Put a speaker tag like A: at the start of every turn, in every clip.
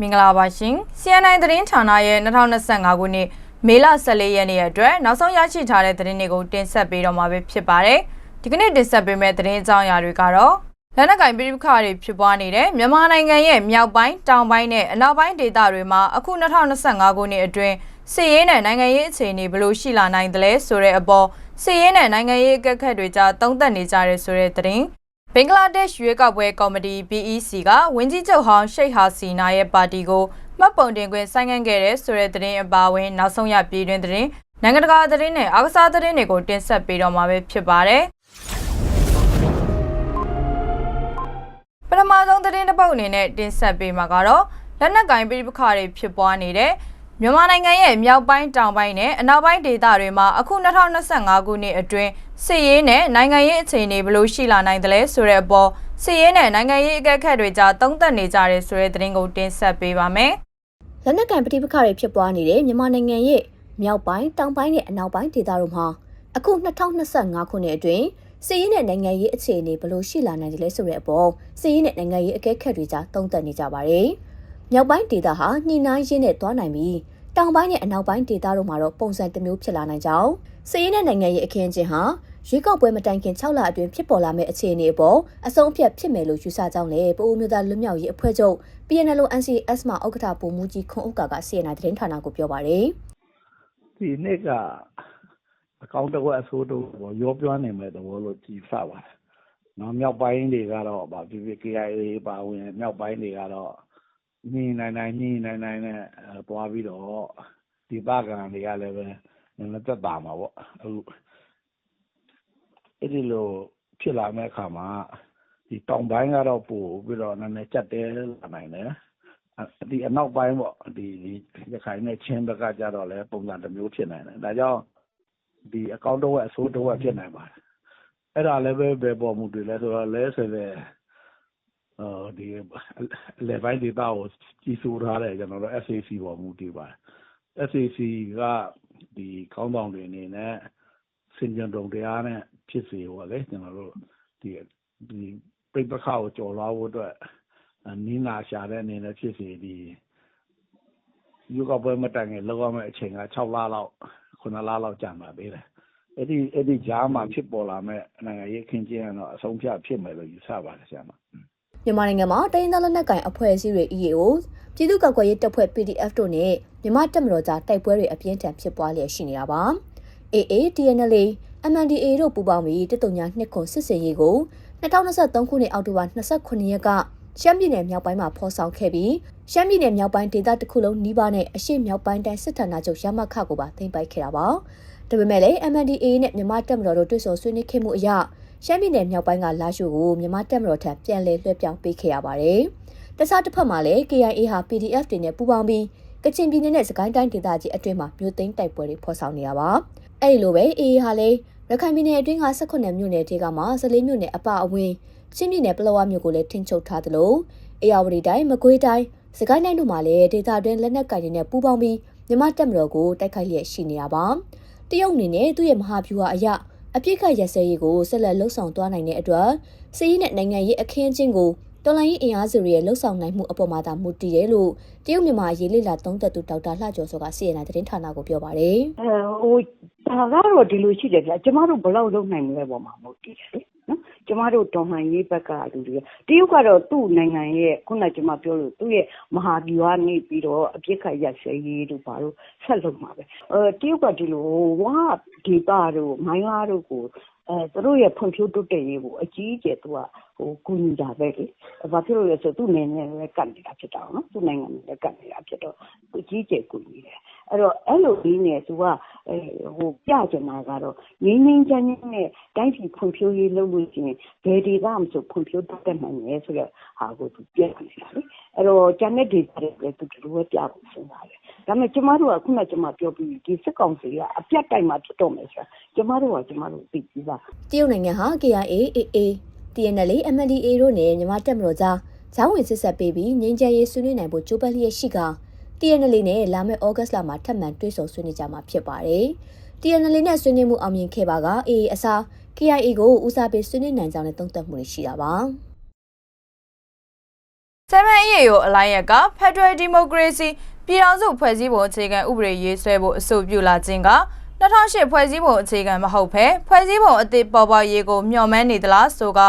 A: မင်္ဂလာပါရှင် CNI သတင်းဌာနရဲ့2025ခုနှစ်မေလ14ရက်နေ့ရက်အတွက်နောက်ဆုံးရရှိထားတဲ့သတင်းတွေကိုတင်ဆက်ပေးတော့မှာပဲဖြစ်ပါတယ်ဒီကနေ့တင်ဆက်ပေးမယ့်သတင်းအကြောင်းအရာတွေကတော့လက်နက်ကင်ပြည်ပခါတွေဖြစ်ပွားနေတဲ့မြန်မာနိုင်ငံရဲ့မြောက်ပိုင်းတောင်ပိုင်းနဲ့အနောက်ပိုင်းဒေသတွေမှာအခု2025ခုနှစ်အတွင်းစစ်ရေးနဲ့နိုင်ငံရေးအခြေအနေဘယ်လိုရှိလာနိုင်သလဲဆိုတဲ့အပေါ်စစ်ရေးနဲ့နိုင်ငံရေးအကက်ခတ်တွေကြားတုံ့တက်နေကြတဲ့ဆိုတဲ့သတင်း ဘင်္ဂလားဒေ့ရှ်ရွေးကောက်ပွဲကော်မတီ BEC ကဝင်းကြီးချုပ်ဟောင်းရှိတ်ဟာစီနာရဲ့ပါတီကိုမှတ်ပုံတင်ခွင့်ဆိုင်းငံ့ခဲ့တဲ့ဆိုတဲ့သတင်းအပါအဝင်နောက်ဆုံးရပြည်တွင်သတင်းနိုင်ငံတကာသတင်းနဲ့အားကစားသတင်းတွေကိုတင်ဆက်ပေးတော့မှာပဲဖြစ်ပါတယ်ပထမဆုံးသတင်းတစ်ပုတ်အနေနဲ့တင်ဆက်ပေးမှာကတော့လက်နက်ကင်ပြည်ပခါတွေဖြစ်ပွားနေတဲ့ မြန်မာနိုင်ငံရဲ့မြောက်ပိုင်းတောင်ပိုင်းနဲ့အနောက်ပိုင်းဒေသတွေမှာအခု2025ခုနှစ်အတွင်းစစ်ရေးနဲ့နိုင်ငံရေးအခြေအနေဘယ်လိုရှိလာနိုင်သလဲဆိုတဲ့အပေါ်စစ်ရေးနဲ့နိုင်ငံရေးအကက်ခတ်တွေကြားတုံ့တက်နေကြတဲ့ဆိုတဲ့သတင်းကိုတင်ဆက်ပေးပါမယ်။
B: လက်နက်ကန်ပဋိပက္ခတွေဖြစ်ပွားနေတဲ့မြန်မာနိုင်ငံရဲ့မြောက်ပိုင်းတောင်ပိုင်းနဲ့အနောက်ပိုင်းဒေသတို့မှာအခု2025ခုနှစ်အတွင်းစစ်ရေးနဲ့နိုင်ငံရေးအခြေအနေဘယ်လိုရှိလာနိုင်တယ်လဲဆိုတဲ့အပေါ်စစ်ရေးနဲ့နိုင်ငံရေးအကဲခတ်တွေကြားတုံ့တက်နေကြပါတယ်။မြောက်ပိုင်းဒေသဟာညှိနှိုင်းရင်းနဲ့သွားနိုင်ပြီး တောင်ပိုင်းနဲ့အနောက်ပိုင်းဒေသတို့မှာတော့ပုံစံတစ်မျိုးဖြစ်လာနိုင်ကြောင်းစစ်ရေးနဲ့နိုင်ငံရေးအခင်းအကျင်းဟာရွေးကောက်ပွဲမတိုင်ခင်6လအတွင်းဖြစ်ပေါ်လာမယ့်အခြေအနေအပေါ်အဆုံးအဖြတ်ဖြစ်မယ်လို့ယူဆကြောင်းလည်းပအိုးမျိုးသားလွတ်မြောက်ရေးအဖွဲ့ချုပ် PNLO NCS မှာဥက္ကဋ္ဌပုံမူကြီးခွန်ဥက္ကာက CNI သတင်းဌာနကိုပြောပါတယ်
C: ဒီနှစ်ကအကောင့်တစ်ဝက်အဆိုးတို့ပေါ့ရောပြောနေမဲ့သဘောလို့ကြည်ဆပါတယ်။နော်မြောက်ပိုင်းတွေကတော့ဗာပြပြ KIA ပါဝင်မြောက်ပိုင်းတွေကတော့ ညင်နိုင်နိုင်ညင်နိုင်နိုင်နဲ့တွားပြီးတော့ဒီပကံတွေကလည်းပဲ နည်းနည်းသက်သာမှာပေါ့အခုအဲ့ဒီလို ဖြစ်လာမဲ့အခါမှာဒီတောင်ပိုင်းကတော့ ပို့ပြီးတော့ နည်းနည်းကြက်တဲလာနိုင်တယ်ဒီအနောက်ပိုင်းပေါ့ဒီရခိုင်နဲ့ ချင်းဘက်ကကြတော့လဲပုံစံတစ်မျိုး ဖြစ်နိုင်တယ် ဒါကြောင့်ဒီအကောင့်တော့အဆိုးတော့ဖြစ်နိုင်ပါတယ် အဲ့ဒါလည်းပဲ ဘယ်ပေါ်မူတည်လဲဆိုတော့လဲဆို တဲ့အော်ဒီလေပိုင်းဒေတာကိုကြီးစိုးထားတယ်ကျွန်တော်တို့ SAC ပေါ်မူတည်ပါတယ် SAC ကဒီခေါင်းဆောင်တွေအနေနဲ့စင်ကြံတုံတရားနဲ့ဖြစ်စေပေါ့လေကျွန်တော်တို့ဒီဒီပြိပခါကိုကြော်လွှားဖို့အတွက်နီးနာရှာတဲ့အနေနဲ့ဖြစ်စေဒီယူကပွဲမတိုင်ခင်လောက်ရမယ့်အချိန်က6လလောက်9လလောက်ကြာမှာပေးတယ်အဲ့ဒီအဲ့ဒီကြားမှာဖြစ်ပေါ်လာမဲ့နိုင်ငံရေးခင်းကျင်းကတော့အဆုံးဖြတ်ဖြစ်မယ်လို့ယူဆပါတယ်ဆရာမ
B: မြန်မာနိုင်ငံမှာတိုင်းဒေသလက်နက်ကိုင်အဖွဲ့အစည်းတွေ EAO ပြည်သူ့ကာကွယ်ရေးတပ်ဖွဲ့ PDF တို့နဲ့မြန်မာတပ်မတော်ကြားတိုက်ပွဲတွေအပြင်းထန်ဖြစ်ပွားလျက်ရှိနေတာပါ။ AA TNLA MNDAA တို့ပူးပေါင်းပြီးတစ်တုံညာနှစ်ခွန်စစ်စင်ရေးကို2023ခုနှစ်အောက်တိုဘာ29ရက်ကရှမ်းပြည်နယ်မြောက်ပိုင်းမှာဖော်ဆောင်ခဲ့ပြီးရှမ်းပြည်နယ်မြောက်ပိုင်းဒေသတစ်ခုလုံးနှီးပါးနဲ့အရှေ့မြောက်ပိုင်းတိုင်းစစ်ဌာနချုပ်ရမခကိုပါသိမ်းပိုက်ခဲ့တာပါ။ဒါပေမဲ့လည်း MNDAA နဲ့မြန်မာတပ်မတော်တို့တွေ့ဆုံဆွေးနွေးခဲ့မှုအရ ရှမ်းပြည်နယ်မြောက်ပိုင်းကလာရှိုကိုမြန်မာတပ်မတော်ထံပြန်လည်လွှဲပြောင်းပေးခဲ့ရပါတယ်။တခြားတစ်ဖက်မှာလည်း KIA ဟာ PDF တွေနဲ့ပူးပေါင်းပြီးကချင်ပြည်နယ်နဲ့စကိုင်းတိုင်းဒေသကြီးအတွင်းမှာမြို့သိမ်းတိုက်ပွဲတွေဖော်ဆောင်နေတာပါ။အဲဒီလိုပဲ AA ဟာလည်းရခိုင်ပြည်နယ်အတွင်းက18မြို့နယ်တေကမှာ14မြို့နယ်အပအဝင်ချင်းပြည်နယ်ပလောဝမြို့ကိုလည်းထိန်းချုပ်ထားသလိုအေရဝတီတိုင်းမကွေးတိုင်းစကိုင်းတိုင်းတို့မှာလည်းဒေသတွင်းလက်နက်ကိုင်တွေနဲ့ပူးပေါင်းပြီးမြန်မာတပ်မတော်ကိုတိုက်ခိုက်လျက်ရှိနေတာပါ။တရုတ်အနေနဲ့သူ့ရဲ့မဟာဗျူဟာအရ အပြစ်ခတ်ရက်စဲရေးကိုဆက်လက်လှုပ်ဆောင်သွားနိုင်တဲ့အတွက်စီးရီးနဲ့နိုင်ငံရေးအခင်းအကျင်းကိုတော်လိုင်းအင်အားစုတွေရဲ့လှုပ်ဆောင်နိုင်မှုအပေါ်မှာသာမူတည်တယ်လို့တရုတ်မြန်မာရေးလိလာသုံးသက်သူဒေါက်တာလှကျော်စောကစီရင်လာသတင်းဌာနကိုပြောပါတယ်။
D: အဲဟိုဒါကတော့ဒီလိုရှိတယ်ဗျာကျမတို့ဘယ်လောက်လုပ်နိုင်မလဲပေါ့မှာမဟုတ်တည်တယ်လေနော် ကျမတို့တော်လှန်ရေးဘက်ကလူတွေတရုတ်ကတော့သူ့နိုင်ငံရဲ့ခုနကကျမပြောလို့သူ့ရဲ့မဟာဗျူဟာနေပြီးတော့အပြစ်ခတ်ရက်စဲရေးတို့ဘာလို့ဆက်လုပ်မှာပဲအဲတရုတ်ကဒီလိုဝါဒေတာတို့မိုင်းလားတို့ကိုအဲသူတို့ရဲ့ဖွံ့ဖြိုးတိုးတက်ရေးကိုအကြီးအကျယ်သူကဟိုကူညီတာပဲလေ။ဘာဖြစ်လို့လဲဆိုသူ့နိုင်ငံနဲ့လည်းကတ်နေတာဖြစ်တာနော်။သူ့နိုင်ငံနဲ့လည်းကတ်နေတာဖြစ်တော့အကြီးအကျယ်ကူညီတယ်။အဲ့တော့အဲ့လိုကြီးနဲ့သူကအဲဟိုပြကျင်တာကတော့ငင်းငင်းချမ်းချမ်းနဲ့တိုင်းပြည်ဖွံ့ဖြိုးရေးလုပ်လို့ရှိရင်ဘယ်ဒေသမဆိုဖွံ့ဖြိုးတိုးတက်နိုင်လဲဆိုတော့ဟာကိုသူပြနေတာလေ။အဲ့တော့ဂျန်တဲ့ဒေတာတွေလည်းသူဒီလိုပဲပြဖို့စဉ်းစားတယ်။ဒါပေမဲ့ကျမတို့ကခုနကကျမပြောပြီးဒီစစ်ကောင်စီကအပြတ်တိုက်မှဖြစ်တော့မယ်ဆိုတာကျမတို့ကကျမတို့သိပြီးသား
B: တရုတ်နိုင်ငံဟာ KIA AA TNLA MNDAA တို့နဲ့မြန်မာတပ်မတော်ကြားဇောင်းဝင်စစ်ဆက်ပေးပြီးငြိမ်းချမ်းရေးဆွေးနွေးနိုင်ဖို့ကြိုးပမ်းလျက်ရှိက TNLA နဲ့လာမယ့်ဩဂတ်လမှာထပ်မံတွေ့ဆုံဆွေးနွေးကြမှာဖြစ်ပါတယ်။ TNLA နဲ့ဆွေးနွေးမှုအောင်မြင်ခဲ့ပါက AA အစား KIA ကိုဦးစားပေးဆွေးနွေးနိုင်ကြောင်းလည်းသုံးသပ်မှုတွေရှိတာပါ။
A: 7EAO အလိုက်ရက Federal Democracy ပြည်ထောင်စုဖွဲ့စည်းပုံအခြေခံဥပဒေရေးဆွဲဖို့အဆိုပြုလာခြင်းက 2008ဖွဲ့စည်းပုံအခြေခံမဟုတ်ဘဲဖွဲ့စည်းပုံအသစ်ပေါ်ပေါက်ရေးကိုမျှော်မှန်းနေသလားဆိုက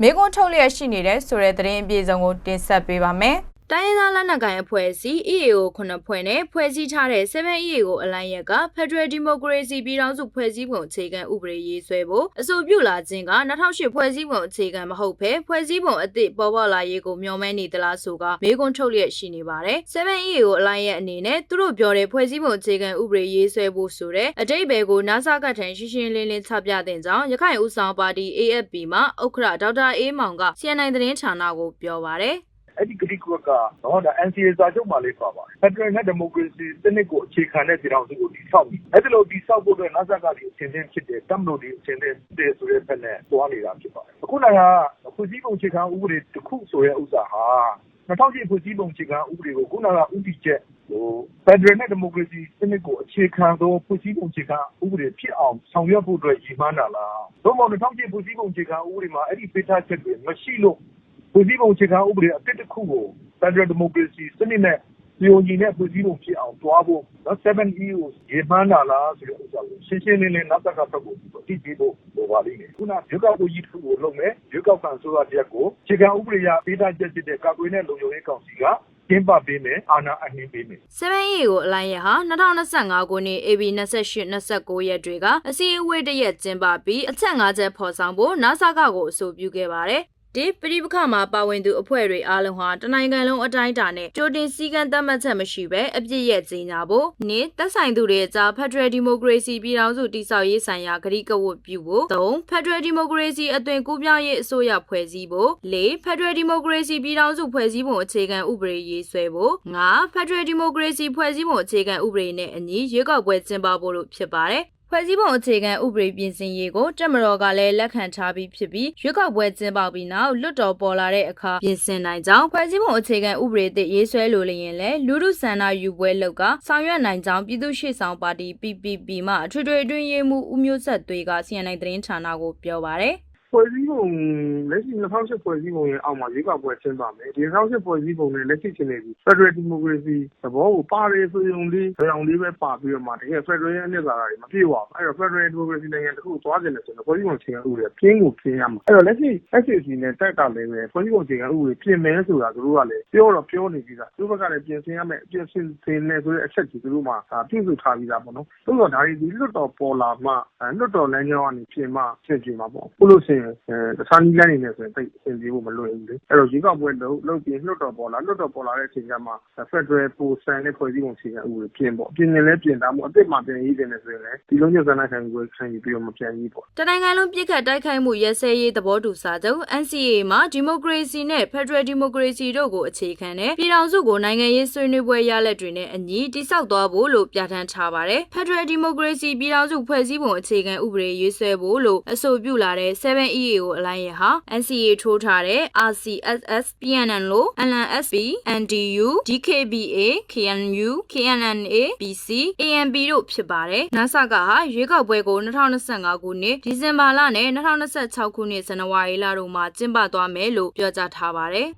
A: မေကွန်းထုတ်လျက်ရှိနေတဲ့ဆိုတဲ့သတင်းအပြည့်စုံကိုတင်ဆက်ပေးပါမယ်။ တိုင်းရင်းသားလက်နက်ကိုင်အဖွဲ့အစည်း EAO ခုနှစ်ဖွဲ့နဲ့ဖွဲ့စည်းထားတဲ့ 7EAO အလိုင်းရက်က Federal Democracy ပြည်ထောင်စုဖွဲ့စည်းပုံအခြေခံဥပဒေရေးဆွဲဖို့အဆိုပြုလာခြင်းက2008ဖွဲ့စည်းပုံအခြေခံမဟုတ်ဘဲဖွဲ့စည်းပုံအသစ်ပေါ်ပေါက်လာရေးကိုမျှော်မှန်းနေသလားဆိုကမေကွန်းထုတ်လျက်ရှိနေပါတယ်။ 7EAO အလိုင်းရဲ့အနေနဲ့သူတို့ပြောတဲ့ဖွဲ့စည်းပုံအခြေခံဥပဒေရေးဆွဲဖို့ဆိုတဲ့အတိတ်ဘယ်ကို NASA ကထံရှင်းရှင်းလင်းလင်းချပြတဲ့ကြောင်းရခိုင်ဦးဆောင်ပါတီ AFP မှာဥက္ကဋ္ဌဒေါက်တာအေးမောင်က CNN သတင်းဌာနကိုပြောပါတယ်။
E: အဲ့ဒီကတိကဝတ်ကတော့ဒါ NCA စာချုပ်မှာလေးပါပါတယ်။ Federal နဲ့ Democracy စနစ်ကိုအခြေခံတဲ့ပြည်ထောင်စုကိုတည်ဆောက်ပြီ။အဲ့ဒီလိုတည်ဆောက်ဖို့အတွက်နစကတွေအစဉ်သင့်ဖြစ်တယ်။တပ်မတော်တွေအစဉ်သင့်ဖြစ်တယ်ဆိုတဲ့ဘက်နဲ့သွားနေတာဖြစ်ပါတယ်။အခုနိုင်ငံကဖွဲ့စည်းပုံအခြေခံဥပဒေတစ်ခုဆိုတဲ့ဥစ္စာဟာ2008ဖွဲ့စည်းပုံအခြေခံဥပဒေကိုခုနကဥပဒေချက်ဟို Federal နဲ့ Democracy စနစ်ကိုအခြေခံသောဖွဲ့စည်းပုံအခြေခံဥပဒေဖြစ်အောင်ဆောင်ရွက်ဖို့အတွက်ရည်မှန်းတာလား။သို့မဟုတ်2008ဖွဲ့စည်းပုံအခြေခံဥပဒေမှာအဲ့ဒီပေးထားချက်တွေမရှိလို့ ဖွဲ့စည်းပုံအခြေခံဥပဒေအသစ်တစ်ခုကို Federal Democracy စနစ်နဲ့ပြည်ုံညီနဲ့ ဖွဲ့စည်းပုံဖြစ်အောင်တွားဖို့နော် 7E ကိုရေမှန်းတာလားဆိုတဲ့ဥစ္စာကို ရှင်းရှင်းလင်းလင်းနောက်ဆက်ကဘက်ကိုအတိပေးဖို့ လိုပါလိမ့်မယ် ခုန ရွေးကောက်ပွဲကြီးတစ်ခုကိုလုပ်မယ် ရွေးကောက်ခံဆိုရတဲ့ကို အခြေခံဥပဒေရပေးထားချက်ဖြစ်တဲ့ ကာကွယ်နဲ့ လုံခြုံရေးကောင်စီက ကျင်းပပေးမယ် အာဏာအနှင်းပေးမယ်
A: 7A ကို အလိုက်ရဟာ2025ခုနှစ် AB 28 29ရက်တွေက အစည်းအဝေးတစ်ရက်ကျင်းပပြီး အချက် ၅ ချက် ဖော်ဆောင်ဖို့ NASA ကကို အဆိုပြုခဲ့ပါတယ် ဒီပရိပခမှာပါဝင်သူအဖွဲ့တွေအားလုံးဟာတနိုင်ငံလုံးအတိုင်းအတာနဲ့ကြိုတင်စည်းကမ်းသတ်မှတ်ချက်မရှိဘဲအပြစ်ရဲ့ကြီးညာဖို့နှင့်သက်ဆိုင်သူတွေအကြား Federal Democracy ပြည်ထောင်စုတည်ဆောက်ရေးဆိုင်ရာကတိကဝတ်ပြုဖို့၃ Federal Democracy အသွင်ကူးပြောင်းရေးအစိုးရဖွဲ့စည်းဖို့၄ Federal Democracy ပြည်ထောင်စုဖွဲ့စည်းပုံအခြေခံဥပဒေရေးဆွဲဖို့၅ Federal Democracy ဖွဲ့စည်းပုံအခြေခံဥပဒေနဲ့အညီရွေးကောက်ပွဲကျင်းပဖို့လို့ဖြစ်ပါတယ် ဖွဲ့စည်းပုံအခြေခံဥပဒေပြင်ဆင်ရေးကိုတက်မတော်ကလည်းလက်ခံထားပြီးဖြစ်ပြီးရွေးကောက်ပွဲကျင်းပပြီးနောက်လွတ်တော်ပေါ်လာတဲ့အခါပြင်ဆင်နိုင်ကြောင်းဖွဲ့စည်းပုံအခြေခံဥပဒေသစ်ရေးဆွဲလိုလျင်လည်းလူမှုဆန္ဒယူပွဲလောက်ကဆောင်ရွက်နိုင်ကြောင်းပြည်သူ့ရှေ့ဆောင်ပါတီ PPP မှအထွေထွေအတွင်းရေးမှူးဦးမျိုးဆက်သွေးက CNN သတင်းဌာနကိုပြောပါတယ်။
E: ဖွဲ့စည်းပုံ လက်ရှိ2008ဖွဲ့စည်းပုံရဲ့အောက်မှာ ရွေးကောက်ပွဲကျင်းပမယ် ဒီ2008ဖွဲ့စည်းပုံနဲ့ လက်ရှိချင်းနေပြီ Federal Democracy သဘောကို ပါတယ်ဆိုရုံလေးကြောင်လေးပဲ ပါပြီးတော့မှ တကယ် Federal ရဲ့ အနှစ်သာရတွေ မပြည့်ဝဘူး အဲ့တော့ Federal Democracy နိုင်ငံတစ်ခုသွားကြတယ်ဆိုတော့ဖွဲ့စည်းပုံအခြေခံဥပဒေပြင်းကိုပြင်းရမှာ အဲ့တော့ လက်ရှိ SCC နဲ့တက်ကလည်းပဲဖွဲ့စည်းပုံအခြေခံဥပဒေ ပြင်မယ်ဆိုတာ သူတို့ကလည်း ပြောတော့ ပြောနေပြီသား သူတို့ဘက်ကလည်း ပြင်ဆင်ရမယ် ပြင်ဆင်ဆင်နေဆိုတဲ့အချက်ကြီးသူတို့မှဒါပြည့်စုံထားပြီးသားပေါ့နော် သို့တော့ဒါတွေဒီလွတ်တော်ပေါ်လာမှ လွတ်တော်လမ်းကြောင်းကနေ ပြင်မှပြင်ပြင်မှာပေါ့ဘလို့စင်အဲတခြားနည်းလမ်းတွေနဲ့ဆိုရင်တိတ်အဆင်ပြေဖို့မလွယ်ဘူးလေအဲ့တော့ရေကောက်ပွဲလုံးလုံးပြင်လွတ်တော်ပေါ်လာလွတ်တော်ပေါ်လာတဲ့အချိန်ကျမှ Federal ပိုစံနဲ့ဖွဲ့စည်းပုံအခြေခံဥပဒေပြင်ပေါ့ပြင်နေလဲပြင်တာမို့အစ်စ်မှပြင်ရေးတင်နေဆိုရင်လည်းဒီလုံးကျဆန္ဒခံယူခံယူပြီးတော့မပြန်ရေးပေါ့
A: တနိုင်ငံလုံးပြစ်ခတ်တိုက်ခိုက်မှုရဲစဲရေးသဘောတူစာချုပ် NCA မှာဒီမိုကရေစီနဲ့ Federal Democracy တို့ကိုအခြေခံတဲ့ပြည်ထောင်စုကိုနိုင်ငံရေးဆွေးနွေးပွဲရလဒ်တွေနဲ့အညီတိစောက်သွားဖို့လို့ပြဋ္ဌာန်းထားပါတယ်။ Federal Democracy ပြည်ထောင်စုဖွဲ့စည်းပုံအခြေခံဥပဒေရေးဆွဲဖို့လို့အဆိုပြုလာတဲ့ 7EAO အလိုင်းရဟာ NCA ထိုးထားတဲ့ RCSS PNLO LNSB NDU DKBA KNU KNNA BC ANP တို့ဖြစ်ပါတယ်။ NASA ကဟာရွေးကောက်ပွဲကို2025ခုနှစ်ဒီဇင်ဘာလနဲ့2026ခုနှစ်ဇန်နဝါရီလတို့မှာကျင်းပသွားမယ်လို့ပြောကြားထားပါတယ်။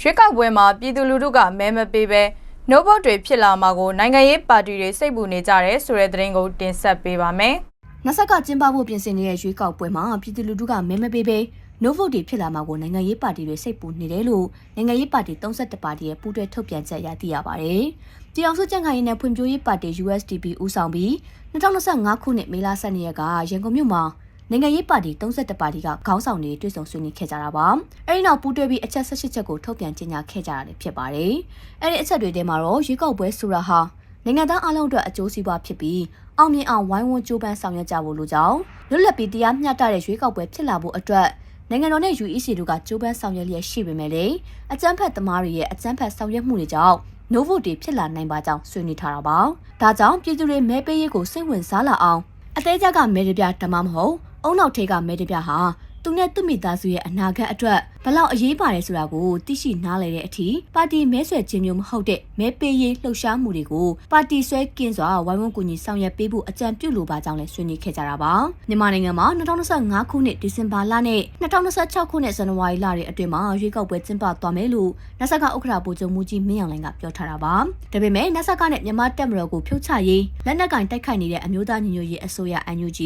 A: ရွေးကောက်ပွဲမှာပြည်သူလူထုကမဲမပေးဘဲနို့ဘုတ်တွေဖြစ်လာမှာကိုနိုင်ငံရေးပါတီတွေစိတ်ပူနေကြတယ်ဆိုတဲ့သတင်းကိုတင်ဆက်ပေးပါမယ်။
B: နဆက်ကကျင်းပဖို့ပြင်ဆင်နေတဲ့ရွေးကောက်ပွဲမှာပြည်သူလူထုကမဲမပေးဘဲ no vote တွေဖြစ်လာမှာကိုနိုင်ငံရေးပါတီတွေစိတ်ပူနေတယ်လို့နိုင်ငံရေးပါတီ32ပါတီရဲ့ပူးတွဲထုတ်ပြန်ချက်အရသိရပါဗျ။တရားစုကြံ့ခိုင်ရေးနဲ့ဖွံ့ဖြိုးရေးပါတီ USDP ဦးဆောင်ပြီး2025ခုနှစ်မေလ12ရက်ကရန်ကုန်မြို့မှာနိုင်ငံရေးပါတီ32ပါတီကခေါင်းဆောင်တွေတွေ့ဆုံဆွေးနွေးခဲ့ကြတာပါ။အဲဒီနောက်ပူးတွဲပြီးအချက်18ချက်ကိုထုတ်ပြန်ကြေညာခဲ့ကြတာလည်းဖြစ်ပါတယ်။အဲဒီအချက်တွေထဲမှာတော့ရွေးကောက်ပွဲဆိုတာဟာ နိုင်ငံသားအလုံးအတွက်အကျိုးစီးပွားဖြစ်ပြီးအောင်မြင်အောင်ဝိုင်းဝန်းကြိုးပမ်းဆောင်ရွက်ကြဖို့လိုကြောင်းလွတ်လပ်ပြီးတရားမျှတတဲ့ရွေးကောက်ပွဲဖြစ်လာဖို့အတွက်နိုင်ငံတော်နဲ့ UEC တို့ကကြိုးပမ်းဆောင်ရွက်လျက်ရှိပေမဲ့လည်းအကြမ်းဖက်သမားတွေရဲ့အကြမ်းဖက်ဆောင်ရွက်မှုတွေကြောင့် no vote တွေဖြစ်လာနိုင်ပါကြောင်းဆွေးနွေးထားတာပါ။ဒါကြောင့်ပြည်သူတွေမဲပေးရေးကိုစိတ်ဝင်စားလာအောင်အသေးချက်ကမဲတပြဓမ္မမဟုတ်အုံနောက်ထေကမဲတပြဟာ သူနဲ့သူ့မိသားစုရဲ့အနာဂတ်အတွက်ဘလောက်အရေးပါတယ်ဆိုတာကိုသိရှိနားလည်တဲ့အထိပါတီမဲဆွယ်ခြင်းမျိုးမဟုတ်တဲ့မဲပေးရေးလှုပ်ရှားမှုတွေကိုပါတီဆွဲကင်းစွာဝိုင်းဝန်းကူညီဆောင်ရွက်ပေးဖို့အကြံပြုလိုပါကြောင်းလည်းဆွေးနွေးခဲ့ကြတာပါမြန်မာနိုင်ငံမှာ2025ခုနှစ်ဒီဇင်ဘာလနဲ့2026ခုနှစ်ဇန်နဝါရီလတွေအတွင်းမှာရွေးကောက်ပွဲကျင်းပသွားမယ်လို့နဆကဥက္ကဋ္ဌဗိုလ်ချုပ်မူကြီးမင်းအောင်လှိုင်ကပြောထားတာပါဒါပေမဲ့နဆကနဲ့မြန်မာတက်မတော်ကိုဖြုတ်ချရေးလက်နက်ကင်တိုက်ခိုက်နေတဲ့အမျိုးသားညီညွတ်ရေးအစိုးရ NUG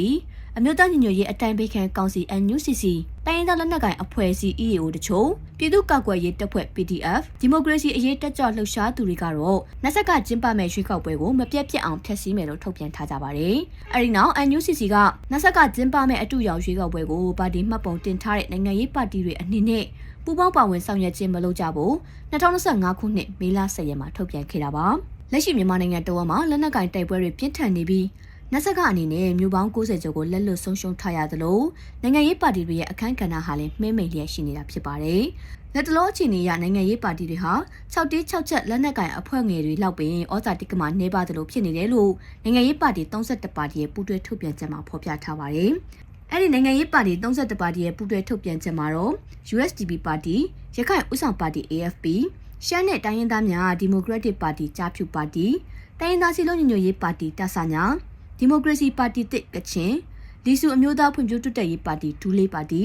B: အမျိုးသားညီညွတ်ရေးအတိုင်းပေးခံကောင်စီ NUCC တိုင်းရင်းသားလက်နက်ကိုင်အဖွဲ့အစည်း EAO တချို့ပြည်သူ့ကာကွယ်ရေးတပ်ဖွဲ့ PDF ဒီမိုကရေစီအရေးတက်ကြွလှုပ်ရှားသူတွေကတော့နဆက်ကကျင်းပမဲ့ရွေးကောက်ပွဲကိုမပြတ်ပြတ်အောင်ဖျက်ဆီးမယ်လို့ထုတ်ပြန်ထားကြပါတယ်။အဲဒီနောက် NUCC ကနဆက်ကကျင်းပမဲ့အတူရောင်ရွေးကောက်ပွဲကိုပါတီမှတ်ပုံတင်ထားတဲ့နိုင်ငံရေးပါတီတွေအနေနဲ့ပူးပေါင်းပါဝင်ဆောင်ရွက်ခြင်းမလုပ်ကြဘူး2025ခုနှစ်မေလ10ရက်မှာထုတ်ပြန်ခဲ့တာပါ။လက်ရှိမြန်မာနိုင်ငံတော်မှာလက်နက်ကင်တိုက်ပွဲတွေပြင်းထန်နေပြီး နတ်ဆက်ကအနေနဲ့မြို့ပေါင်း90ကျော်ကိုလက်လွတ်ဆုံးရှုံးထားရသလိုနိုင်ငံရေးပါတီတွေရဲ့အခမ်းကဏ္ဍဟာလည်းမှဲမိန်လျက်ရှိနေတာဖြစ်ပါတယ်။လက်တလောအခြေအနေအရနိုင်ငံရေးပါတီတွေဟာ6တေး6ချက်လက်နက်ကင်အဖွဲ့ငယ်တွေလောက်ပင်ဩဇာတိကမှာနေပါသလိုဖြစ်နေတယ်လို့နိုင်ငံရေးပါတီ32ပါတီရဲ့ပူးတွဲထုတ်ပြန်ချက်မှာဖော်ပြထားပါတယ်။အဲ့ဒီနိုင်ငံရေးပါတီ32ပါတီရဲ့ပူးတွဲထုတ်ပြန်ချက်မှာတော့ USDP ပါတီရခိုင်ဥဆောင်ပါတီ AFP ရှမ်းနဲ့တိုင်းရင်းသားများဒီမိုကရက်တစ်ပါတီကြားဖြူပါတီတိုင်းရင်းသားစီလုံးညီညွတ်ရေးပါတီတဆညာ ဒီမိုကရေစီပါတီတစ်ကချင်လီစုအမျိုးသားဖွံ့ဖြိုးတိုးတက်ရေးပါတီဒူးလေးပါတီ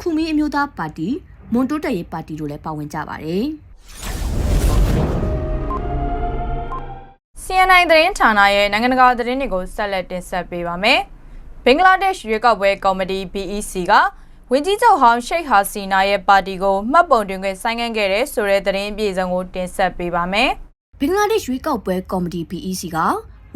B: ခုမီအမျိုးသားပါတီမွန်တိုးတက်ရေးပါတီတို့လည်းပါဝင်ကြပါတယ်
A: CNN သတင်းဌာနရဲ့နိုင်ငံတကာသတင်းတွေကိုဆက်လက်တင်ဆက်ပေးပါမယ်။ဘင်္ဂလားဒေ့ရှ်ရွေးကောက်ပွဲကော်မတီ BEC ကဝင်ကြီးချုပ်ဟောင်းရှိတ်ဟာစီနာရဲ့ပါတီကိုမှတ်ပုံတင်ခွင့်ဆိုင်းငံ့ခဲ့တဲ့ဆိုတဲ့သတင်းအပြည့်အစုံကိုတင်ဆက်ပေးပါမယ်။
B: ဘင်္ဂလားဒေ့ရှ်ရွေးကောက်ပွဲကော်မတီ BEC က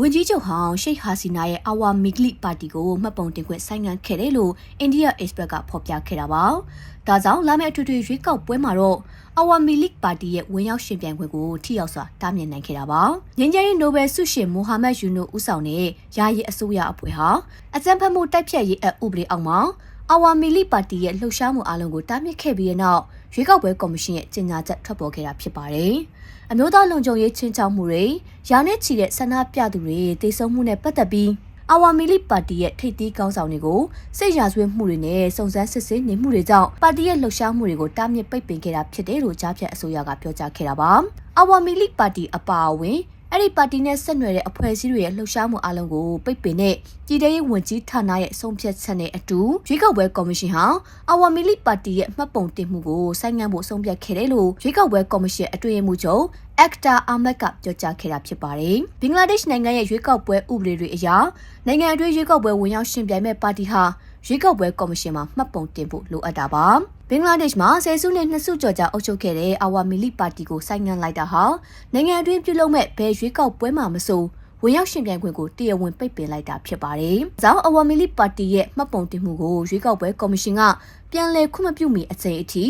B: ဝန်ကြီးချုပ်ဟောင်းရှိတ်ဟာစီနာရဲ့အာဝါမီဂလိပါတီကိုမှတ်ပုံတင်ခွင့်ဆိုင်းငံ့ခဲ့တယ်လို့အိန္ဒိယ Express ကဖော်ပြခဲ့တာပါ။ဒါကြောင့်လာမယ့်အထွေထွေရွေးကောက်ပွဲမှာတော့အာဝါမီလိပါတီရဲ့ဝင်ရောက်ရှင်ပြိုင်ခွင့်ကိုထိရောက်စွာတားမြစ်နိုင်ခဲ့တာပါ။ငင်းကျင်းနိုဘယ်ဆုရှင်မိုဟာမက်ယူနိုဦးဆောင်တဲ့ယာယီအစိုးရအဖွဲ့ဟာအကြံဖတ်မှုတိုက်ဖြတ်ရေးအဥပဒေအောက်မှာအာဝါမီလိပါတီရဲ့လှုပ်ရှားမှုအလုံးကိုတားမြစ်ခဲ့ပြီးတဲ့နောက် ရွေးကောက်ပွဲကော်မရှင်ရဲ့ကြေညာချက်ထွက်ပေါ်ခဲ့တာဖြစ်ပါတယ်။အမျိုးသားလုံခြုံရေးချင်းချောက်မှုတွေရာနဲ့ချီတဲ့ဆန္ဒပြသူတွေတေဆုံးမှုနဲ့ပတ်သက်ပြီးအာဝါမီလိပါတီရဲ့ထိပ်သီးကောင်းဆောင်တွေကိုစိတ်ရာဇဝတ်မှုတွေနဲ့စုံစမ်းစစ်ဆေးနေမှုတွေကြောင့်ပါတီရဲ့လှုပ်ရှားမှုတွေကိုတားမြစ်ပိတ်ပင်ခဲ့တာဖြစ်တယ်လို့ကြားဖြတ်အစိုးရကပြောကြားခဲ့တာပါ။အာဝါမီလိပါတီအပါအဝင် အဲ့ဒီပါတီနဲ့ဆက်နွယ်တဲ့အဖွဲ့အစည်းတွေရဲ့လှုပ်ရှားမှုအလုံးကိုပိတ်ပင်တဲ့ပြည်ထောင်ရေးဝန်ကြီးဌာနရဲ့ဆုံးဖြတ်ချက်နဲ့အတူရွေးကောက်ပွဲကော်မရှင်ဟာအာဝါမီလိပါတီရဲ့မှတ်ပုံတင်မှုကိုဆိုင်းငံ့ဖို့ဆုံးဖြတ်ခဲ့တယ်လို့ရွေးကောက်ပွဲကော်မရှင်အတွင်းမှုချုပ်အက်တာအာမက်ကပြောကြားခဲ့တာဖြစ်ပါတယ်။ဘင်္ဂလားဒေ့ရှ်နိုင်ငံရဲ့ရွေးကောက်ပွဲဥပဒေတွေအရနိုင်ငံအတွင်းရွေးကောက်ပွဲဝင်ရောက်ရှင်ပြိုင်မဲ့ပါတီဟာ ရွေးကောက်ပွဲကော်မရှင်မှာမှတ်ပုံတင်ဖို့လိုအပ်တာပါ။ဘင်္ဂလားဒေ့ရှ်မှာဆယ်စုနှစ်နှစ်စုကျော်ကြာအုပ်ချုပ်ခဲ့တဲ့အာဝါမီလိပါတီကိုဆိုင်းငံ့လိုက်တာဟာနိုင်ငံအတွင်းပြုလုပ်မဲ့ဘယ်ရွေးကောက်ပွဲမှာမဆိုဝင်ရောက်ရှင်ပြိုင်ခွင့်ကိုတရားဝင်ပိတ်ပင်လိုက်တာဖြစ်ပါတယ်။ဇောင်းအဝါမီလီပါတီရဲ့မှတ်ပုံတင်မှုကိုရွေးကောက်ပွဲကော်မရှင်ကပြန်လည်ခွင့်မပြုမီအချိန်အထိ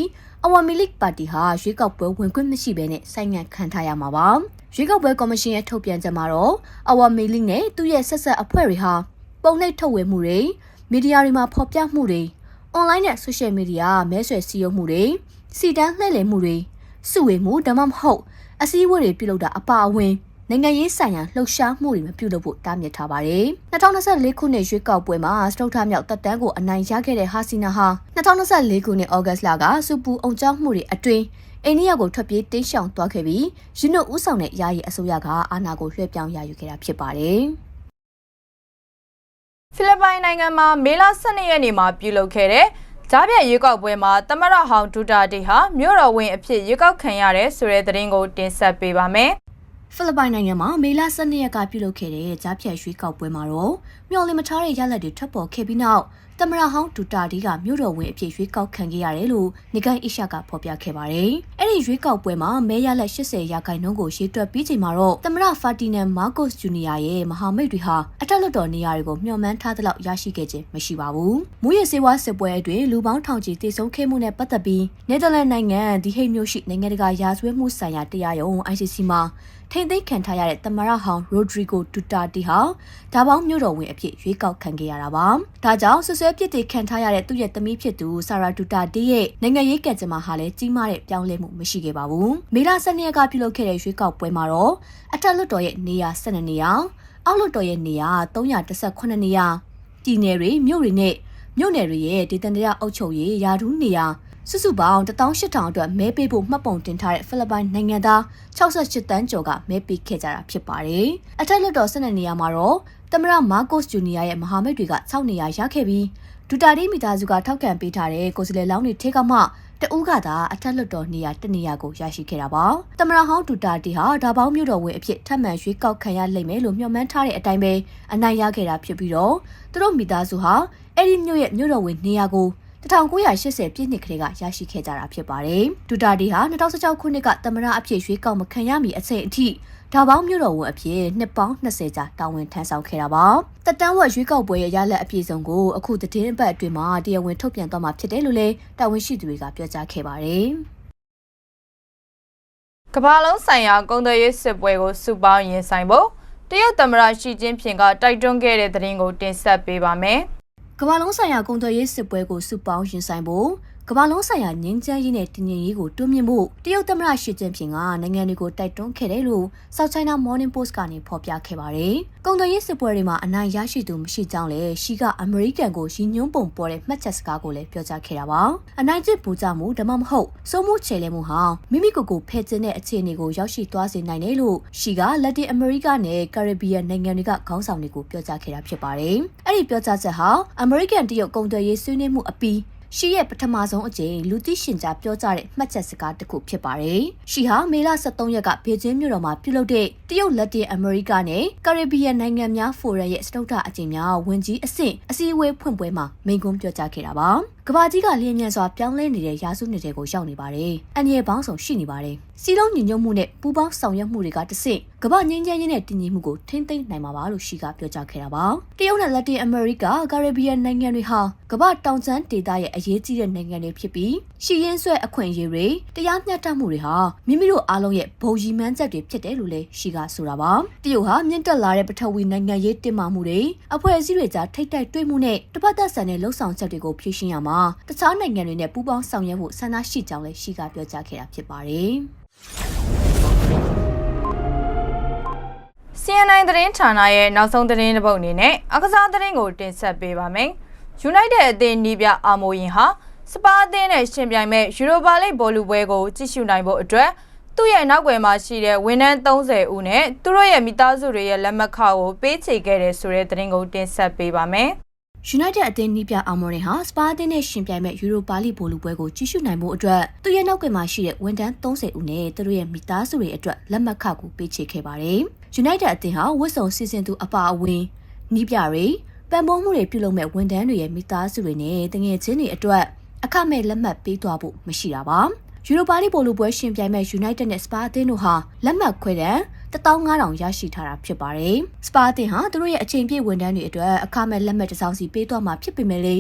B: အဝါမီလီပါတီဟာရွေးကောက်ပွဲဝင်ခွင့်မရှိဘဲနဲ့ဆိုင်းငံ့ခံထားရမှာပါ။ရွေးကောက်ပွဲကော်မရှင်ရဲ့ထုတ်ပြန်ချက်မှာတော့အဝါမီလီနဲ့သူ့ရဲ့ဆက်ဆက်အဖွဲ့တွေဟာပုံနှိပ်ထုတ်ဝေမှုတွေ မီဒီယာတွေမှာဖော်ပြမှုတွေအွန်လိုင်းနဲ့ဆိုရှယ်မီဒီယာမဲဆွယ်စည်းရုံးမှုတွေစီတန်းလှည့်လည်မှုတွေစုဝေမှုဒါမှမဟုတ်အစည်းအဝေးတွေပြုလုပ်တာအပါအဝင်နိုင်ငံရေးဆိုင်ရာလှုပ်ရှားမှုတွေမပြုလုပ်ဖို့တားမြစ်ထားပါတယ်။2024ခုနှစ်ရွေးကောက်ပွဲမှာစတုထမြောက်တပ်တန်းကိုအနိုင်ရခဲ့တဲ့ဟာစီနာဟာ2024ခုနှစ်ဩဂတ်လကစူပူအောင်ကြောင်းမှုတွေအတွင်းအိန္ဒိယကိုထွက်ပြေးတိမ်းရှောင်သွားခဲ့ပြီးယူနိုဦးဆောင်တဲ့ယာယီအစိုးရကအာဏာကိုလွှဲပြောင်းရယူခဲ့တာဖြစ်ပါတယ်။
A: ဖိလစ်ပိုင်နိုင်ငံမှာမေလ12ရက်နေ့မှာပြုလုပ်ခဲ့တဲ့ကြားပြတ်ရွေးကောက်ပွဲမှာသမရဟောင်ဒူတာတီဟာမြို့တော်ဝင်အဖြစ်ရွေးကောက်ခံရတယ်ဆိုတဲ့သတင်းကိုတင်ဆက်ပေးပါမယ်။
B: ဖိလစ်ပိုင်နိုင်ငံမှာမေလ12ရက်ကပြုလုပ်ခဲ့တဲ့ကြားဖြတ်ရွေးကောက်ပွဲမှာတော့မျှော်လင့်မထားတဲ့ရလဒ်တွေထွက်ပေါ်ခဲ့ပြီးနောက် တမရဟောင်းဒူတာဒီကမြို့တော်ဝင်အဖြစ်ရွေးကောက်ခံခဲ့ရတယ်လို့နေကိုင်းအရှာကဖော်ပြခဲ့ပါတယ်။အဲ့ဒီရွေးကောက်ပွဲမှာမဲရလက်80ရာခိုင်နှုန်းကိုရေးတွက်ပြီးချိန်မှာတော့တမရဖာတီနန်မာကို့စ်ဂျူနီယာရဲ့မဟာမိတ်တွေဟာအထက်လွှတ်တော်နေရာတွေကိုမျှော်မှန်းထားသလောက်ရရှိခဲ့ခြင်းမရှိပါဘူး။မူရစေဝါစစ်ပွဲအတွင်းလူပေါင်းထောင်ချီတေဆုံးခဲ့မှုနဲ့ပတ်သက်ပြီးနယ်သာလန်နိုင်ငံဒီဟိတ်မြို့ရှိနိုင်ငံတကာရာဇဝတ်မှုဆိုင်ရာတရားရုံး ICC မှာ ထိမ့်သိမ်းခံထားရတဲ့တမရဟောင်ရိုဒရီဂိုဒူတာတီဟာဒါပေါင်းမြို့တော်ဝင်အဖြစ်ရွေးကောက်ခံခဲ့ရတာပါ။ဒါကြောင့်ဆွဆွဲပြစ်တွေခံထားရတဲ့သူ့ရဲ့သမီးဖြစ်သူဆာရာဒူတာတီရဲ့နိုင်ငံရေးကံကြမ္မာဟာလည်းကြီးမားတဲ့ပြောင်းလဲမှုမရှိခဲ့ပါဘူး။မေလ12ရက်ကပြုလုပ်ခဲ့တဲ့ရွေးကောက်ပွဲမှာတော့အထက်လွှတ်တော်ရဲ့နေရာ12နေရာအောက်လွှတ်တော်ရဲ့နေရာ318နေရာပြည်နယ်တွေမြို့တွေနဲ့မြို့နယ်တွေရဲ့ဒေသန္တရအုပ်ချုပ်ရေးယာဒူးနေရာ စုစုပေါင်း18000အတွက်မဲပေးဖို့မှတ်ပုံတင်ထားတဲ့ဖိလစ်ပိုင်နိုင်ငံသား68တန်းကျော်ကမဲပေးခဲ့ကြတာဖြစ်ပါတယ်။အထက်လွှတ်တော်12နေရာမှာတော့သမရမာကိုစ်ဂျူနီယာရဲ့မဟာမိတ်တွေက6နေရာရခဲ့ပြီးဒူတာဒီမီတာစုကထောက်ခံပေးထားတဲ့ကိုယ်စားလှယ်လောင်းတွေထဲကမှတဦးကသာအထက်လွှတ်တော်နေရာတနေရာကိုရရှိခဲ့တာပါ။သမရဟောင်းဒူတာတီဟာဒါပေါင်းမြို့တော်ဝင်အဖြစ်ထပ်မံရွေးကောက်ခံရလိမ့်မယ်လို့မျှော်မှန်းထားတဲ့အတိုင်းပဲအနိုင်ရခဲ့တာဖြစ်ပြီးတော့သူတို့မိသားစုဟာအဲ့ဒီမြို့ရဲ့မြို့တော်ဝင်နေရာကို 1980ပြည့်နှစ်ကလေးကရရှိခဲ့ကြတာဖြစ်ပါတယ်။ဒူတာဒီဟာ2016ခုနှစ်ကသမရအဖြစ်ရွေးကောက်မခံရမီအချိန်အထိဒါပေါင်းမြို့တော်ဝန်အဖြစ်နှစ်ပေါင်း20ကြာတာဝန်ထမ်းဆောင်ခဲ့တာပါ။တက်တန်းဝက်ရွေးကောက်ပွဲရဲ့ရလဒ်အပြည့်စုံကိုအခုသတင်းအပတ်အတွင်းမှာတရားဝင်ထုတ်ပြန်သွားမှာဖြစ်တယ်လို့လည်းတာဝန်ရှိသူတွေကပြောကြားခဲ့ပါတယ်။
A: ကမ္ဘာလုံးဆိုင်ရာကုန်သွယ်ရေးစစ်ပွဲကိုစုပေါင်းရင်ဆိုင်ဖို့တရုတ်သမ္မတရှီကျင်းဖျင်ကတိုက်တွန်းခဲ့တဲ့သတင်းကိုတင်ဆက်ပေးပါမယ်။
B: ကမ္ဘာလုံးဆိုင်ရာကုန်သွယ်ရေးစစ်ပွဲကိုစုပေါင်းရင်ဆိုင်ဖို့ ကမ္ဘာလုံးဆိုင်ရာငြိမ်းချမ်းရေးနဲ့တည်ငြိမ်ရေးကိုတွန်းမြင့်ဖို့တရုတ်သမ္မတရှီကျင်းဖျင်ကနိုင်ငံတွေကိုတိုက်တွန်းခဲ့တယ်လို့ South China Morning Post ကနေဖော်ပြခဲ့ပါတယ်။ကုန်သွယ်ရေးစစ်ပွဲတွေမှာအနိုင်ရရှိသူမရှိကြောင်းလည်းရှီကအမေရိကန်ကိုရည်ညွှန်းပုံပေါ်တဲ့မှတ်ချက်စကားကိုလည်းပြောကြားခဲ့တာပါ။အနိုင်ကျင့်ပူကြမှုဒါမှမဟုတ်စိုးမှုချေလဲမှုဟာမိမိကိုယ်ကိုဖယ်ကျင်းတဲ့အခြေအနေကိုရောက်ရှိသွားစေနိုင်တယ်လို့ရှီကလက်တင်အမေရိကနဲ့ကာရစ်ဘီယံနိုင်ငံတွေကခေါင်းဆောင်တွေကိုပြောကြားခဲ့တာဖြစ်ပါတယ်။အဲ့ဒီပြောကြားချက်ဟာအမေရိကန်တရုတ်ကုန်သွယ်ရေးဆွေးနွေးမှုအပြီး ရှီရဲ့ပထမဆုံးအကြိမ်လူသိရှင်ကြားပြောကြားတဲ့မှတ်ချက်စကားတစ်ခုဖြစ်ပါတယ်။ရှီဟာမေလ23ရက်ကဘေကျင်းမြို့တော်မှာပြုလုပ်တဲ့တရုတ်လက်တင်အမေရိကနဲ့ကာရစ်ဘီယံနိုင်ငံများဖိုရမ်ရဲ့စတုတ္ထအကြိမ်မြောက်ဝင်ကြီးအဆင့်အစည်းအဝေးဖွင့်ပွဲမှာမိန့်ခွန်းပြောကြားခဲ့တာပါ။ ကဘာကြီးကလျင်မြန်စွာပြောင်းလဲနေတဲ့ရာစုနှစ်တွေကိုရောက်နေပါတယ်။အန်ရပေါင်းဆောင်ရှိနေပါတယ်။စီလုံးညီညွတ်မှုနဲ့ပူးပေါင်းဆောင်ရွက်မှုတွေကတဆင့်ကမ္ဘာငြိမ်းချမ်းရေးနဲ့တည်ငြိမ်မှုကိုထိန်းသိမ်းနိုင်မှာပါလို့ရှီကပြောကြားခဲ့တာပါ။တရုတ်နဲ့လက်တင်အမေရိကကာရစ်ဘီယံနိုင်ငံတွေဟာကမ္ဘာတောင်ကျမ်းဒေသရဲ့အရေးကြီးတဲ့နိုင်ငံတွေဖြစ်ပြီးရှီရင်းဆွဲအခွင့်အရေးတွေတရားမျှတမှုတွေဟာမိမိတို့အားလုံးရဲ့ဘုံရည်မှန်းချက်တွေဖြစ်တယ်လို့လည်းရှီကဆိုတာပါ။တရုတ်ဟာမြင့်တက်လာတဲ့ပထဝီနိုင်ငံရေးတင်မာမှုတွေအဖွဲ့အစည်းတွေကြားထိတ်တိုက်တွေ့မှုနဲ့တစ်ပတ်သက်ဆန်တဲ့လှုပ်ဆောင်ချက်တွေကိုဖြည့်ရှင်းရမှာတခြားနိုင်ငံတွေနဲ့ပူးပေါင်းဆောင်ရွက်ဖို့ဆန္ဒရှိကြောင်းလည်းရှီကပြောကြားခဲ့တာဖြစ်ပါတယ်။
A: CNN သတင်းဌာနရဲ့နောက်ဆုံးသတင်းတစ်ပုဒ်အနေနဲ့အကစားသတင်းကိုတင်ဆက်ပေးပါမယ်။ United အသင်းနီးပြအာမိုရင်ဟာ စပါအသင်းနဲ့ရှင်ပြိုင်မဲ့ယူရိုပါလိဘောလူပွဲကိုကြည့်ရှုနိုင်ဖို့အတွက်သူ့ရဲ့နောက်ွယ်မှာရှိတဲ့ဝန်ထမ်း30ဦးနဲ့သူတို့ရဲ့မိသားစုတွေရဲ့လက်မှတ်ခါကိုပေးချေခဲ့တဲ့ဆိုတဲ့သတင်းကိုတင်ဆက်ပေးပါမယ်။
B: United အသင်းနီးပြအာမော်ရင်ဟာစပါအသင်းနဲ့ရှင်ပြိုင်မဲ့ယူရိုပါလိဘောလူပွဲကိုကြီးစုနိုင်မှုအတွက်သူ့ရဲ့နောက်ကမှာရှိတဲ့ဝန်ထမ်း30ဦးနဲ့သူတို့ရဲ့မိသားစုတွေအတွက်လက်မှတ်ခကိုပေးချေခဲ့ပါတယ်။ United အသင်းဟာဝတ်စုံစီစဉ်သူအပါအဝင်နီးပြတွေပံ့ပိုးမှုတွေပြုလုပ်မဲ့ဝန်ထမ်းတွေရဲ့မိသားစုတွေနဲ့တငယ်ချင်းတွေအတွက် အခမဲ့လက်မှတ်ပေးသွားဖို့မရှိတာပါ။ယူရိုပါလိပိုလူပွဲရှင်ပြိုင်မဲ့ United နဲ့ Spa အသင်းတို့ဟာလက်မှတ်ခွဲတဲ့15000ရရှိထားတာဖြစ်ပါတယ်။ Spa အသင်းဟာသူတို့ရဲ့အချိန်ပြည့်ဝန်ထမ်းတွေအတွက်အခမဲ့လက်မှတ်တစ်စောင်စီပေးသွားမှာဖြစ်ပေမဲ့လေ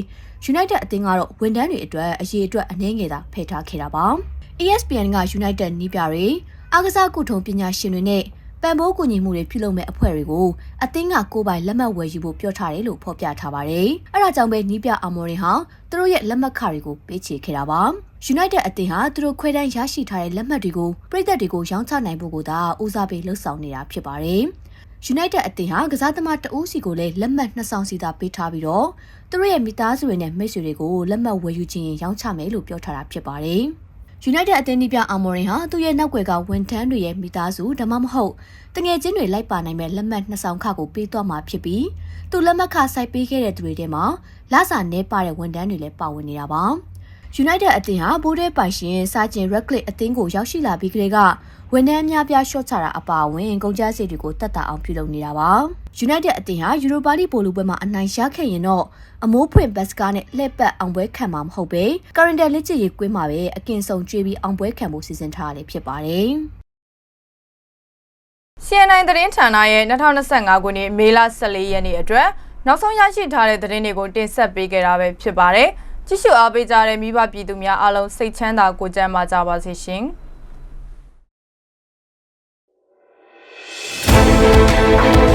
B: United အသင်းကတော့ဝန်ထမ်းတွေအတွက်အရေးအတွက်အနည်းငယ်သာဖယ်ထားခဲ့တာပါ။ ESPN က United နီးပြတွေအားကစားကုထုံပညာရှင်တွေနဲ့ ပံ့ပိုးကူညီမှုတွေပြုလုပ်မဲ့အဖွဲ့တွေကိုအသင်းကကိုယ်ပိုင်လက်မှတ်ဝယ်ယူဖို့ပြောထားတယ်လို့ဖော်ပြထားပါတယ်။အဲဒါကြောင့်ပဲနီးပြအာမော်ရင်ဟာသူတို့ရဲ့လက်မှတ်ခတွေကိုပေးချေခဲ့တာပါ။ United အသင်းဟာသူတို့ခွဲတန်းရရှိထားတဲ့လက်မှတ်တွေကိုပြည်သက်တွေကိုရောင်းချနိုင်ဖို့ကိုသာဦးစားပေးလှုပ်ဆောင်နေတာဖြစ်ပါတယ်။ United အသင်းဟာကစားသမားတဦးစီကိုလည်းလက်မှတ်နှစ်ဆောင်စီသာပေးထားပြီးတော့သူတို့ရဲ့မိသားစုတွေနဲ့မိတ်ဆွေတွေကိုလက်မှတ်ဝယ်ယူခြင်းရောင်းချမယ်လို့ပြောထားတာဖြစ်ပါတယ်။ United အသင်းဒီပြအာမော်ရင်ဟာသူ့ရဲ့နောက်ွယ်ကဝန်ထမ်းတွေရဲ့မိသားစုဒါမှမဟုတ်တငယ်ချင်းတွေလိုက်ပါနိုင်မဲ့လက်မှတ်နှစ်ဆောင်ခကိုပေးသွားမှာဖြစ်ပြီးသူလက်မှတ်ခစိုက်ပေးခဲ့တဲ့သူတွေထဲမှာလစာနေပါတဲ့ဝန်ထမ်းတွေလည်းပါဝင်နေတာပါ။ United အသင်းဟာဘိုးတဲပိုင်ရှင်စာကျင် Redcliffe အသင်းကိုရောက်ရှိလာပြီးကတည်းက ဝန်ထမ်းအများပြားရှော့ချတာအပါအဝင်ကုန်ကျစရိတ်တွေကိုတက်တာအောင်ပြုလုပ်နေတာပါ။ United အသင်းဟာယူရိုပါလိပိုလူပွဲမှာအနိုင်ရခဲ့ရင်တော့အမိုးဖွင့်ဘတ်စကားနဲ့လှည့်ပတ်အောင်ပွဲခံမှာမဟုတ်ပဲကာရင်တာလက်ချစ်ရေးကွင်းမှာပဲအကင်ဆောင်ကျွေးပြီးအောင်ပွဲခံဖို့စီစဉ်ထားရဖြစ်ပါတယ်။
A: CNN သတင်းဌာနရဲ့2025ခုနှစ်မေလ14ရက်နေ့အတွက်နောက်ဆုံးရရှိထားတဲ့သတင်းတွေကိုတင်ဆက်ပေးခဲ့တာပဲဖြစ်ပါတယ်။ကြည့်ရှုအားပေးကြတဲ့မိဘပြည်သူများအားလုံးစိတ်ချမ်းသာကိုယ်ကျန်းမာကြပါစေရှင်။ Música